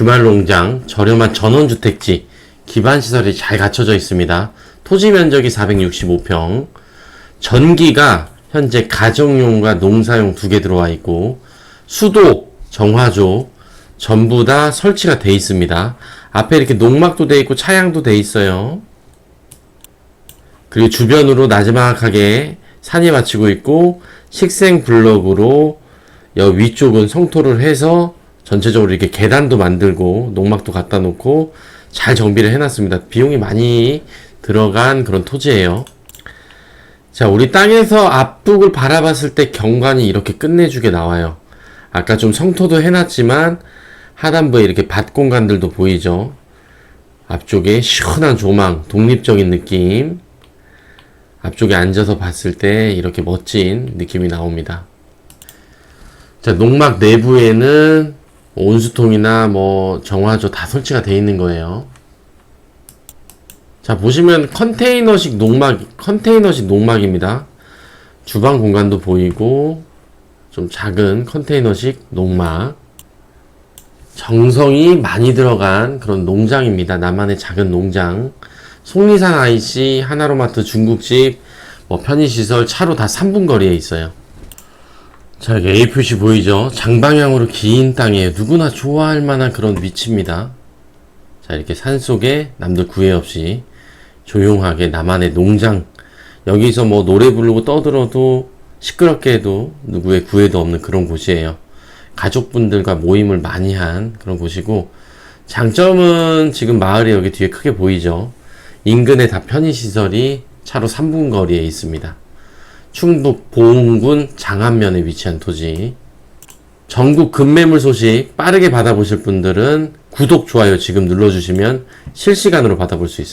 주말 농장, 저렴한 전원주택지, 기반시설이 잘 갖춰져 있습니다. 토지 면적이 465평, 전기가 현재 가정용과 농사용 두 개 들어와 있고, 수도, 정화조, 전부 다 설치가 돼 있습니다. 앞에 이렇게 농막도 돼 있고 차양도 돼 있어요. 그리고 주변으로 나지막하게 산이 받치고 있고 식생 블럭으로 여 위쪽은 성토를 해서 전체적으로 이렇게 계단도 만들고 농막도 갖다 놓고 잘 정비를 해놨습니다. 비용이 많이 들어간 그런 토지예요. 자, 우리 땅에서 앞북을 바라봤을 때 경관이 이렇게 끝내주게 나와요. 아까 좀 성토도 해놨지만 하단부에 이렇게 밭 공간들도 보이죠. 앞쪽에 시원한 조망, 독립적인 느낌. 앞쪽에 앉아서 봤을 때 이렇게 멋진 느낌이 나옵니다. 자, 농막 내부에는 온수통이나 뭐 정화조 다 설치가 되어 있는 거예요. 자, 보시면 컨테이너식 농막, 컨테이너식 농막입니다. 주방 공간도 보이고, 좀 작은 컨테이너식 농막. 정성이 많이 들어간 그런 농장입니다. 나만의 작은 농장. 속리산 IC, 하나로마트 중국집, 뭐 편의시설, 차로 다 3분 거리에 있어요. 자, 여기 A 표시 보이죠? 장방향으로 긴 땅이에요. 누구나 좋아할 만한 그런 위치입니다. 자, 이렇게 산 속에 남들 구애 없이 조용하게 나만의 농장. 여기서 뭐 노래 부르고 떠들어도 시끄럽게 해도 누구의 구애도 없는 그런 곳이에요. 가족분들과 모임을 많이 한 그런 곳이고, 장점은 지금 마을이 여기 뒤에 크게 보이죠? 인근에 다 편의시설이 차로 3분 거리에 있습니다. 충북 보은군 장안면에 위치한 토지. 전국 급매물 소식 빠르게 받아보실 분들은 구독, 좋아요 지금 눌러주시면 실시간으로 받아볼 수 있습니다.